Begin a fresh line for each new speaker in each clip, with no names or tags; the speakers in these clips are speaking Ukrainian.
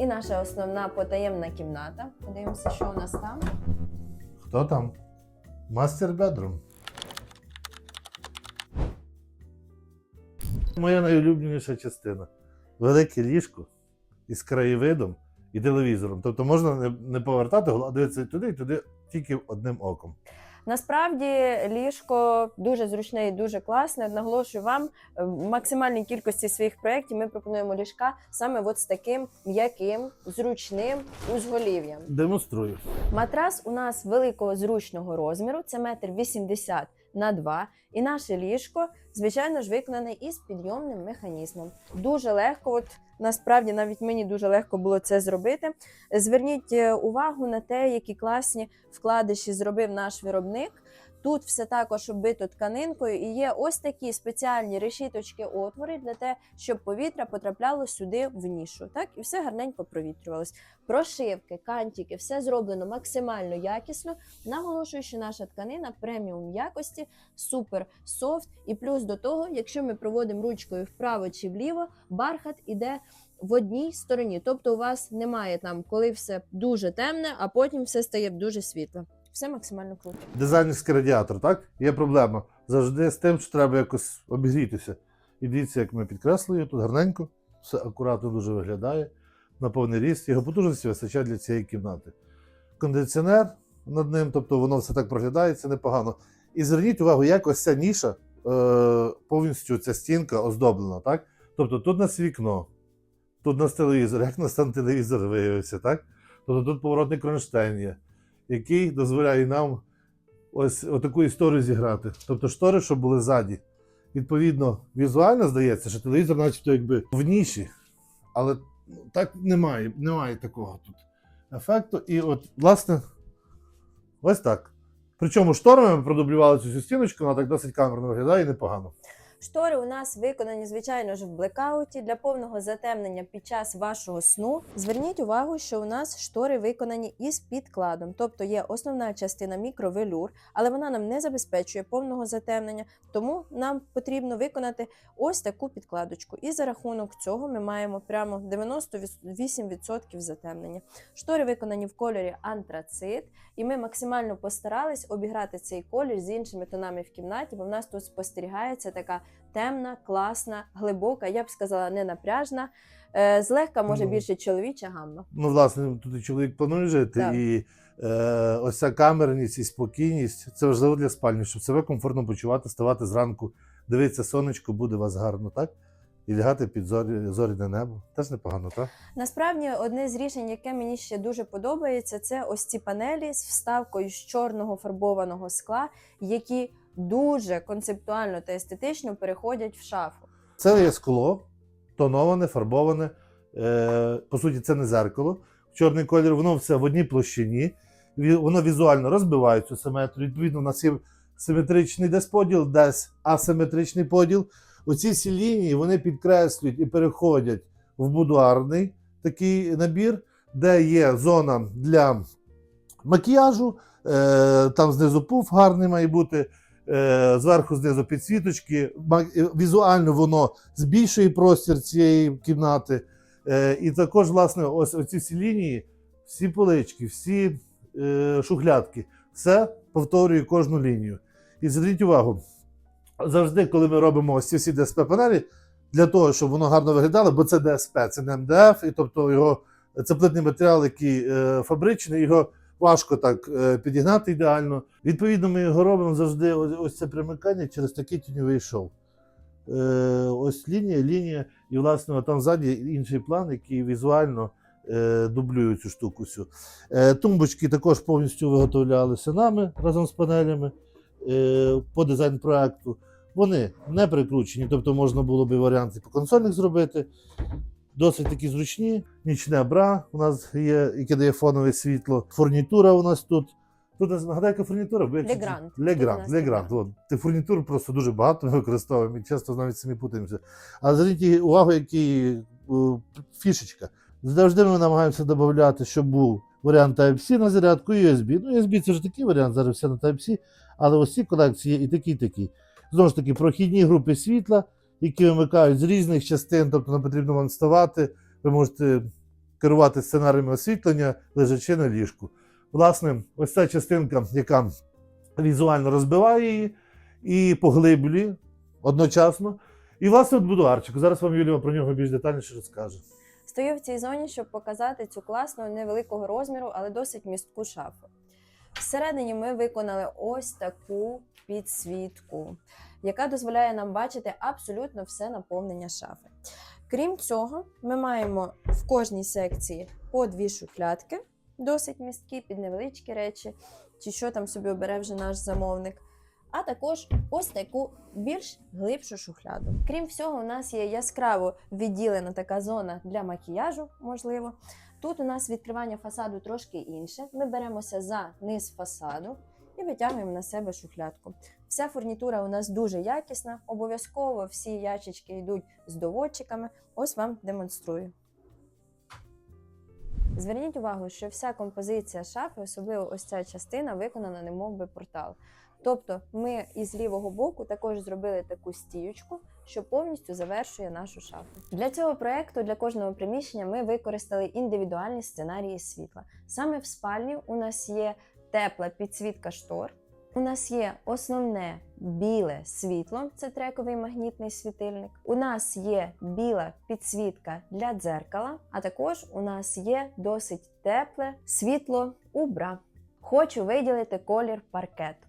І наша основна потаємна кімната. Подивимося, що у нас там.
Хто там? Мастер бедрум. Моя найулюбленіша частина. Велике ліжко із краєвидом і телевізором. Тобто можна не, повертати а дивитися туди, і туди тільки одним оком.
Насправді ліжко дуже зручне і дуже класне. Наголошую вам е, в максимальній кількості своїх проєктів ми пропонуємо ліжка саме от з таким м'яким, зручним узголів'ям.
Демонструю.
Матрас у нас великого зручного розміру, це метр вісімдесят на 2. І наше ліжко, звичайно ж, виконане із підйомним механізмом. Дуже легко, от насправді навіть мені дуже легко було це зробити. Зверніть е, увагу на те, які класні вкладиші зробив наш виробник. Тут все також оббито тканинкою, і є ось такі спеціальні решіточки отвори для те, щоб повітря потрапляло сюди в нішу. Так і все гарненько провітрювалось. Прошивки, кантики, все зроблено максимально якісно. Наголошую, що наша тканина преміум якості, супер софт. І плюс до того, якщо ми проводимо ручкою вправо чи вліво, бархат іде. В одній стороні, тобто у вас немає там, коли все дуже темне, а потім все стає дуже світле. Все максимально круто.
Дизайнерський радіатор, так? Є проблема. Завжди з тим, що треба якось обігрітися. І дивіться, як ми підкреслюємо, тут гарненько, все акуратно дуже виглядає, на повний ріст. Його потужності вистачає для цієї кімнати. Кондиціонер над ним, тобто воно все так проглядається непогано. І зверніть увагу, як ось ця ніша е, повністю ця стінка оздоблена, так? Тобто тут у нас вікно, тут у нас телевізор, як у нас там телевізор виявився, так? Тобто тут поворотний кронштейн є, який дозволяє нам ось таку історію зіграти. Тобто штори, щоб були ззаді. Відповідно, візуально здається, що телевізор, начебто, якби в ніші, але ну, так немає, немає такого тут ефекту. І от, власне, ось так. Причому шторами ми продублювали цю стіночку, вона так досить камерно виглядає і непогано.
Штори у нас виконані, звичайно ж, в блекауті для повного затемнення під час вашого сну. Зверніть увагу, що у нас штори виконані із підкладом, тобто є основна частина мікровелюр, але вона нам не забезпечує повного затемнення, тому нам потрібно виконати ось таку підкладочку. І за рахунок цього ми маємо прямо 98% затемнення. Штори виконані в кольорі антрацит, і ми максимально постарались обіграти цей колір з іншими тонами в кімнаті, бо в нас тут спостерігається така темна, класна, глибока, я б сказала, не напряжна. Е, злегка може
Ну.
більше чоловіча гамма.
Ну, власне, тут і чоловік планує жити,
Так.
і е, ось ця камерність і спокійність це важливо для спальні, щоб себе комфортно почувати, ставати зранку, дивитися сонечко, буде у вас гарно, так? І лягати під зорі, зоряне небо. Теж непогано, так?
Насправді, одне з рішень, яке мені ще дуже подобається, це ось ці панелі з вставкою з чорного фарбованого скла, які дуже концептуально та естетично переходять в шафу.
Це є скло, тоноване, фарбоване. Е, по суті, це не зеркало. Чорний колір, воно все в одній площині. Воно візуально розбиває цю симетрію. Відповідно, у нас є симетричний десь поділ, десь асиметричний поділ. Оці всі лінії вони підкреслюють і переходять в будуарний такий набір, де є зона для макіяжу, е, там знизу пуф гарний має бути. е, Зверху знизу підсвіточки. Е, Візуально воно збільшує простір цієї кімнати. І також, власне, ось оці всі лінії, всі полички, всі шухлядки, все повторює кожну лінію. І зверніть увагу, завжди, коли ми робимо ось ці всі ДСП-панелі, для того, щоб воно гарно виглядало, бо це ДСП, це не МДФ, і тобто його це плитний матеріал, який е, фабричний, його важко так е, підігнати ідеально. Відповідно, ми його робимо завжди ось, ось це примикання через такий тіньовий шов. Е, ось лінія, лінія, і, власне, там ззаді інший план, який візуально е, дублює цю штуку. Всю. Е, тумбочки також повністю виготовлялися нами разом з панелями е, по дизайн-проекту. Вони не прикручені, тобто можна було би варіанти по консольних зробити. Досить такі зручні. Нічне бра у нас є, яке дає фонове світло. Фурнітура у нас тут. Тут нагадай, яка фурнітура?
Легранд.
От. Ти фурнітур просто дуже багато ми використовуємо і часто навіть самі путаємося. Але зверніть увагу, які о, фішечка. Завжди ми намагаємося додати, щоб був варіант Type-C на зарядку і USB. Ну, USB це вже такий варіант, зараз все на Type-C, але ось ці колекції є і такі, і такі. Знову ж таки, прохідні групи світла, які вимикають з різних частин, тобто не потрібно вам вставати. Ви можете керувати сценаріями освітлення, лежачи на ліжку. Власне, ось ця частинка, яка візуально розбиває її і поглиблює одночасно. І, власне, от будуарчик. Зараз вам Юлія про нього більш детальніше розкаже.
Стою в цій зоні, щоб показати цю класну невеликого розміру, але досить містку шафу. Всередині ми виконали ось таку підсвітку, яка дозволяє нам бачити абсолютно все наповнення шафи. Крім цього, ми маємо в кожній секції по дві шухлядки, досить місткі, під невеличкі речі, чи що там собі обере вже наш замовник. А також ось таку більш глибшу шухляду. Крім всього, у нас є яскраво відділена така зона для макіяжу, можливо. Тут у нас відкривання фасаду трошки інше. Ми беремося за низ фасаду і витягуємо на себе шухлядку. Вся фурнітура у нас дуже якісна. Обов'язково всі ячечки йдуть з доводчиками. Ось вам демонструю. Зверніть увагу, що вся композиція шафи, особливо ось ця частина, виконана немов би портал. Тобто ми із лівого боку також зробили таку стіючку, що повністю завершує нашу шафу. Для цього проекту для кожного приміщення ми використали індивідуальні сценарії світла. Саме в спальні у нас є тепла підсвітка штор. У нас є основне біле світло, це трековий магнітний світильник. У нас є біла підсвітка для дзеркала, а також у нас є досить тепле світло у бра. Хочу виділити колір паркету.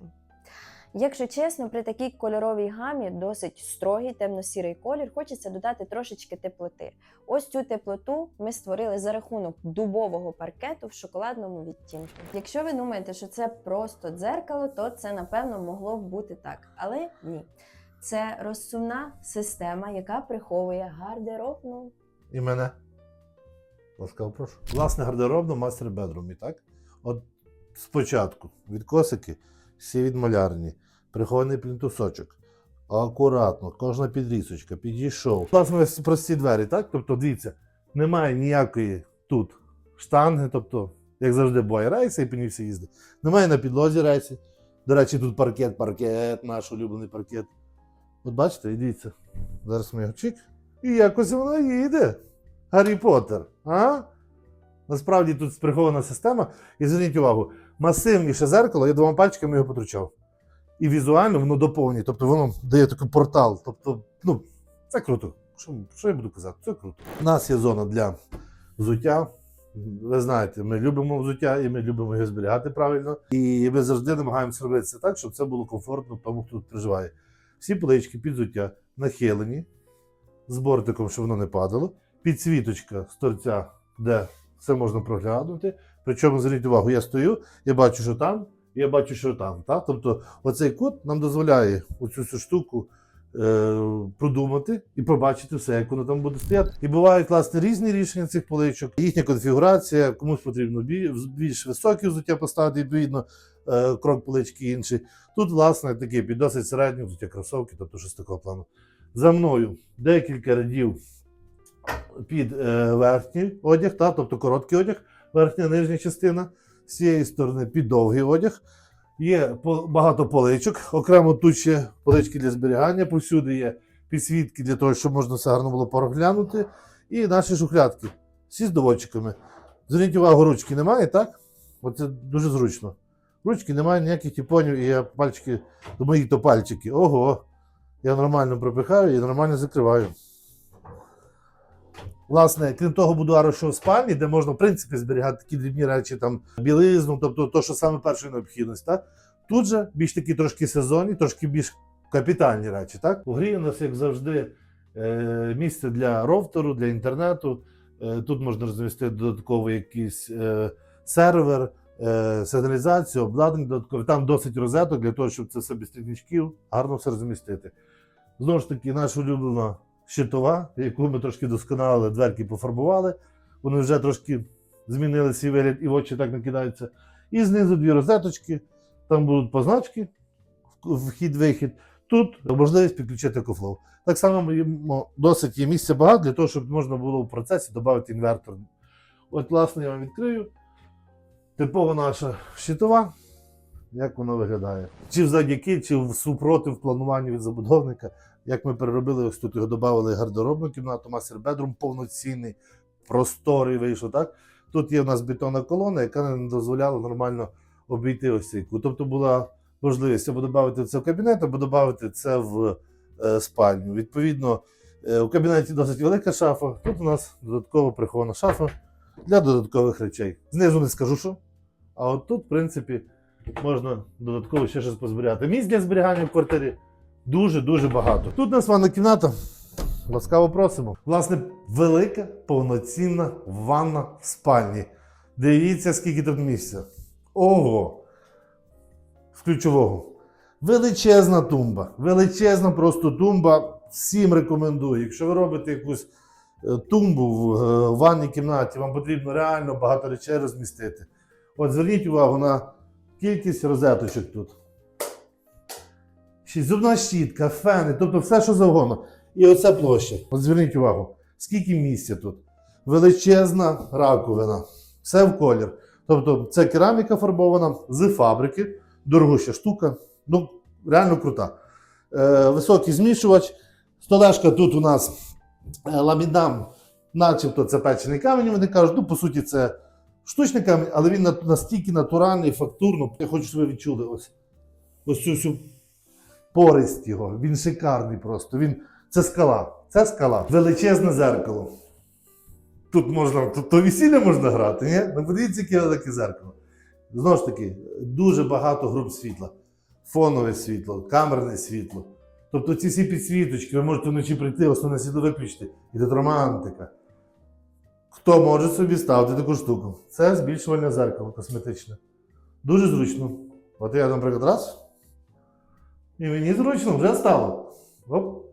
Якщо чесно, при такій кольоровій гамі досить строгий темно-сірий колір, хочеться додати трошечки теплоти. Ось цю теплоту ми створили за рахунок дубового паркету в шоколадному відтінку. Якщо ви думаєте, що це просто дзеркало, то це напевно могло б бути так, але ні. Це розсувна система, яка приховує гардеробну.
І мене. Ласкаво прошу. Власне, гардеробно мастер бедрумі, так? От спочатку від косики, всі від малярні, прихований плінтусочок. Акуратно, кожна підрісочка, підійшов. Власне, прості двері, так? Тобто, дивіться, немає ніякої тут штанги, тобто, як завжди, буває рейси і по ній всі їздить. Немає на підлозі рейсі. До речі, тут паркет, паркет, наш улюблений паркет. От бачите, і дивіться. Зараз ми його чик. І якось воно їде. Гаррі Поттер. А? Насправді тут прихована система. І зверніть увагу, масивніше зеркало, я двома пальчиками його потручав. І візуально воно доповнює, тобто воно дає такий портал. Тобто, ну, це круто. Що, що я буду казати? Це круто. У нас є зона для взуття. Ви знаєте, ми любимо взуття і ми любимо його зберігати правильно. І ми завжди намагаємося робити це так, щоб це було комфортно тому, хто тут проживає. Всі полички під взуття нахилені з бортиком, щоб воно не падало. Підсвіточка з торця, де все можна проглянути. Причому зверніть увагу, я стою, я бачу, що там, і я бачу, що там. Та? Тобто, оцей кут нам дозволяє оцю всю штуку е, продумати і побачити все, як воно там буде стояти. І бувають власне різні рішення цих поличок, їхня конфігурація, комусь потрібно більш високі взуття поставити, відповідно, е, крок полички інший. Тут, власне, такі під досить середні взуття кросовки, тобто щось такого плану. За мною декілька рядів під е, верхній одяг, та, тобто короткий одяг, верхня нижня частина, з цієї сторони під довгий одяг. Є багато поличок, окремо тут ще полички для зберігання, повсюди є підсвітки для того, щоб можна все гарно було проглянути. І наші шухлядки, всі з доводчиками. Зверніть увагу, ручки немає, так? Оце дуже зручно. Ручки немає ніяких тіпонів, і я пальчики, мої то пальчики. Ого! Я нормально пропихаю і нормально закриваю. Власне, крім того, будуару, що в спальні, де можна, в принципі, зберігати такі дрібні речі, там білизну, тобто то, що саме першої необхідності. Так? Тут же більш такі трошки сезонні, трошки більш капітальні речі. Так? У грі у нас, як завжди, е, місце для роутеру, для інтернету. Е, Тут можна розмістити додатковий якийсь е, сервер, сигналізацію, обладнання додаткове. Там досить розеток для того, щоб це все без трідничків гарно все розмістити. Знову ж таки, наша улюблена щитова, яку ми трошки досконалили, дверки пофарбували. Вони вже трошки змінили свій вигляд і в очі так накидаються. І знизу дві розеточки, там будуть позначки, вхід-вихід. Тут можливість підключити кофлоу. Так само ми досить є місця багато для того, щоб можна було в процесі додати інвертор. От, власне, я вам відкрию. Типова наша щитова. Як воно виглядає? Чи завдяки, чи супротив плануванню від забудовника. Як ми переробили, ось тут його додали гардеробну кімнату, мастер бедрум повноцінний, просторий вийшов. Так? Тут є у нас бетонна колона, яка не дозволяла нормально обійти ось цей кут. Тобто була можливість або додати це в кабінет, або додати це в е, спальню. Відповідно, е, у кабінеті досить велика шафа. Тут у нас додатково прихована шафа для додаткових речей. Знизу не скажу, що. А от тут, в принципі, можна додатково ще щось позбирати. Місць для зберігання в квартирі дуже-дуже багато. Тут у нас ванна кімната. Ласкаво просимо. Власне, велика повноцінна ванна в спальні. Дивіться, скільки тут місця. Ого! З ключового. Величезна тумба. Величезна просто тумба. Всім рекомендую. Якщо ви робите якусь е, тумбу в е, ванній кімнаті, вам потрібно реально багато речей розмістити. От зверніть увагу на кількість розеточок тут. Зубна щітка, фени, тобто все, що завгодно. І оця площа. От зверніть увагу, скільки місця тут. Величезна раковина. Все в колір. Тобто це кераміка фарбована з фабрики, дорогуща штука. Ну, реально крута. Е, високий змішувач. Столешка тут у нас е, ламінам, начебто це печений камінь. Вони кажуть, ну, по суті, це штучний камінь, але він настільки натуральний, фактурно. Я хочу, щоб ви відчули ось, ось цю всю пористь його. Він шикарний просто. Він, це скала. Це скала. Величезне зеркало. Тут можна, тут то весілля можна грати, ні? Ну подивіться, яке велике зеркало. Знову ж таки, дуже багато груп світла. Фонове світло, камерне світло. Тобто ці всі підсвіточки, ви можете вночі прийти, основне світло виключити. І романтика. Хто може собі ставити таку штуку? Це збільшувальне зеркало косметичне. Дуже зручно. От я, наприклад, раз. І мені зручно вже стало. Оп.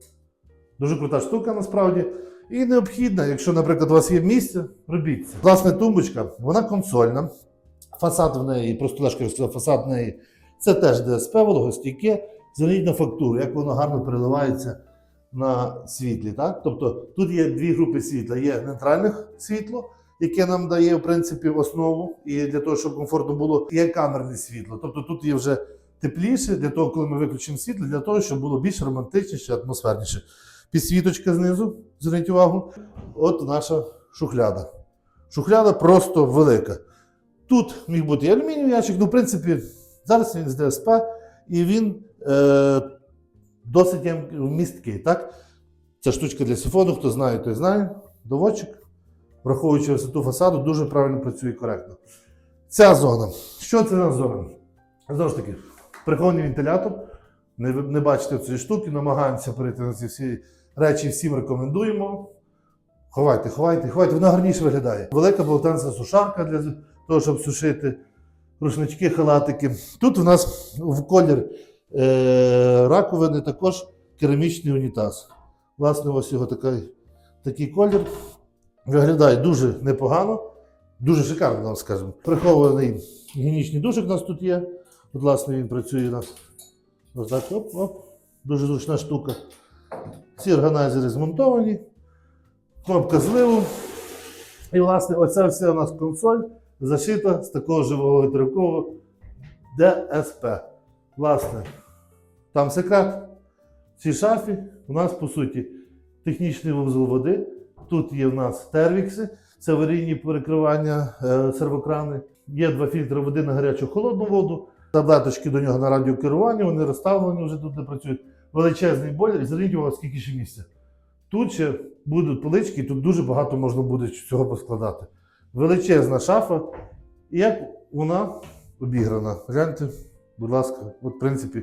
Дуже крута штука насправді. І необхідна, якщо, наприклад, у вас є місце, робіть це. Власне, тумбочка, вона консольна. Фасад в неї, просто лежка фасад в неї це теж ДСП, вологостійке. Зверніть на фактуру, як воно гарно переливається на світлі. Так? Тобто тут є дві групи світла: є нейтральне світло, яке нам дає, в принципі, основу, і для того, щоб комфортно було, є камерне світло. Тобто тут є вже тепліше, для того, коли ми виключимо світло, для того, щоб було більш романтичніше, атмосферніше. Підсвіточка знизу, зверніть увагу. От наша шухляда. Шухляда просто велика. Тут міг бути і алюмінієвий ящик, ну, в принципі, зараз він з ДСП, і він е, досить місткий. Так? Ця штучка для сифону, хто знає, той знає. Доводчик, враховуючи висоту фасаду, дуже правильно працює коректно. Ця зона. Що це за зона? Знову ж таки, прихований вентилятор. Не, не бачите цієї штуки, намагаємося перейти на ці всі речі, всім рекомендуємо. Ховайте, ховайте, ховайте, вона гарніше виглядає. Велика полотенця сушарка для того, щоб сушити рушнички, халатики. Тут у нас в колір е, раковини також керамічний унітаз. Власне, ось його такий, такий колір. Виглядає дуже непогано, дуже шикарно, нам. Прихований гігієнічний душик у нас тут є. От, власне, він працює у нас. Ось так, оп, оп. Дуже зручна штука. Ці органайзери змонтовані. Кнопка зливу. І, власне, оця вся у нас консоль зашита з такого живого вітрового ДСП. Власне, там секрет. В цій шафі у нас, по суті, технічний вузол води. Тут є в нас тервікси, це аварійні перекривання е, сервокрани. Є два фільтри води на гарячу холодну воду, таблеточки до нього на радіокерування, вони розставлені вже тут не працюють. Величезний бойлер, і зверніть увагу, скільки ще місця. Тут ще будуть полички, тут дуже багато можна буде цього поскладати. Величезна шафа. І як вона обіграна. Гляньте, будь ласка, от, в принципі,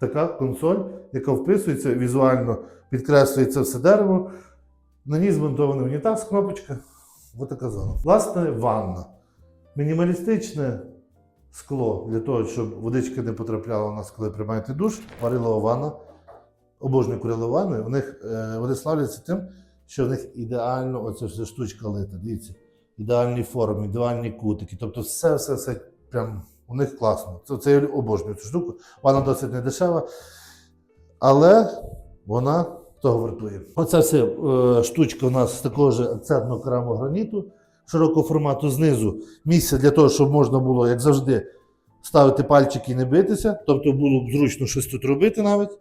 така консоль, яка вписується візуально, підкреслюється все дерево. На ній змонтований унітаз, кнопочка. Ось така зона. Власне, ванна. Мінімалістичне скло для того, щоб водичка не потрапляла у нас, коли приймаєте душ. Варилова ванна. Обожнюю курилову ванну. У них, е, вони славляться тим, що в них ідеально оця вся штучка лита. Дивіться, ідеальні форми, ідеальні кутики. Тобто все, все, все прям у них класно. Це, це я обожнюю цю штуку. Вона досить не дешева, але вона того вартує. Оця вся е, штучка у нас з такого ж акцентного кераму граніту широкого формату знизу. Місце для того, щоб можна було, як завжди, ставити пальчики і не битися. Тобто було б зручно щось тут робити навіть.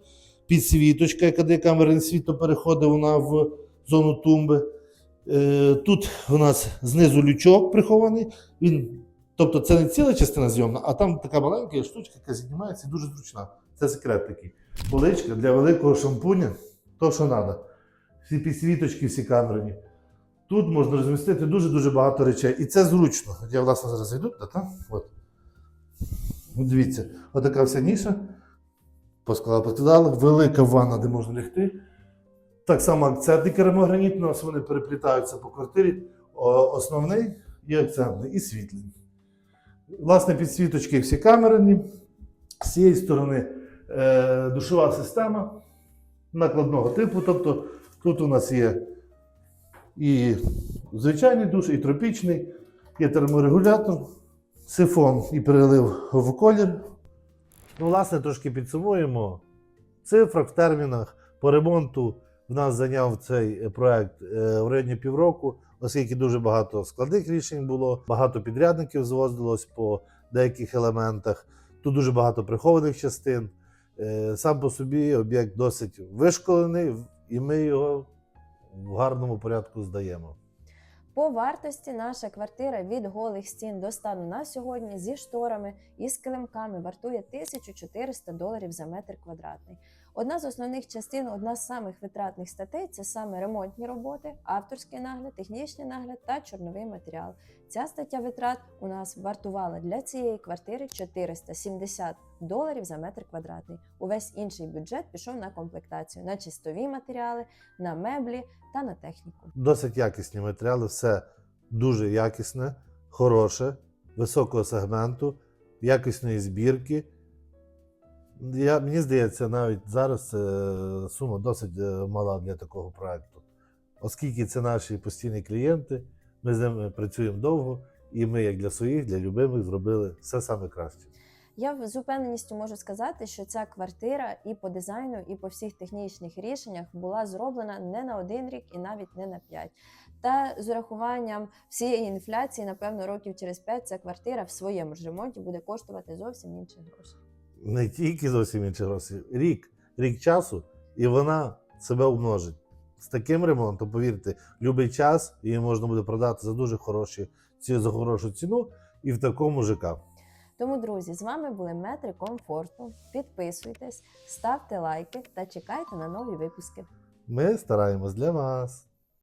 Підсвіточка, яка дає камерне світло, переходить вона в зону тумби. Е, Тут у нас знизу лючок прихований. Він, тобто це не ціла частина зйомна, а там така маленька штучка, яка знімається дуже зручна. Це секрет такий. Поличка для великого шампуня, то що треба. Всі підсвіточки, всі камерні. Тут можна розмістити дуже-дуже багато речей. І це зручно. Я, власне, зараз йду, та, та, от. Дивіться, отака вся ніша. Поскладали, поскладали, велика ванна, де можна лягти. Так само керамограніт, у нас вони переплітаються по квартирі. Основний і акцентний, і світлий. Власне, підсвіточки всі камерні. З цієї сторони е, душова система накладного типу. Тобто тут у нас є і звичайний душ, і тропічний, є терморегулятор, сифон і перелив в колір. Ну, власне, трошки підсумуємо. Цифрах, в термінах по ремонту в нас зайняв цей е, проект е, в районі півроку, оскільки дуже багато складних рішень було, багато підрядників звозилось по деяких елементах. Тут дуже багато прихованих частин. Е, Сам по собі об'єкт досить вишколений, і ми його в гарному порядку здаємо.
По вартості наша квартира від голих стін до стану на сьогодні зі шторами і з килимками вартує 1400 доларів за метр квадратний. Одна з основних частин, одна з самих витратних статей це саме ремонтні роботи, авторський нагляд, технічний нагляд та чорновий матеріал. Ця стаття витрат у нас вартувала для цієї квартири 470 доларів за метр квадратний. Увесь інший бюджет пішов на комплектацію, на чистові матеріали, на меблі та на техніку.
Досить якісні матеріали, все дуже якісне, хороше, високого сегменту, якісної збірки. Я, мені здається, навіть зараз е, сума досить е, мала для такого проекту. Оскільки це наші постійні клієнти, ми з ними працюємо довго, і ми, як для своїх, для любимих, зробили все саме краще.
Я з упевненістю можу сказати, що ця квартира і по дизайну, і по всіх технічних рішеннях була зроблена не на один рік і навіть не на п'ять. Та з урахуванням всієї інфляції, напевно, років через п'ять ця квартира в своєму ж ремонті буде коштувати зовсім інші гроші.
Не тільки зовсім інші гроші, рік, рік часу, і вона себе умножить. З таким ремонтом, повірте, любий час її можна буде продати за дуже хороші, за хорошу ціну і в такому ЖК.
Тому, друзі, з вами були метри комфорту. Підписуйтесь, ставте лайки та чекайте на нові випуски.
Ми стараємось для вас.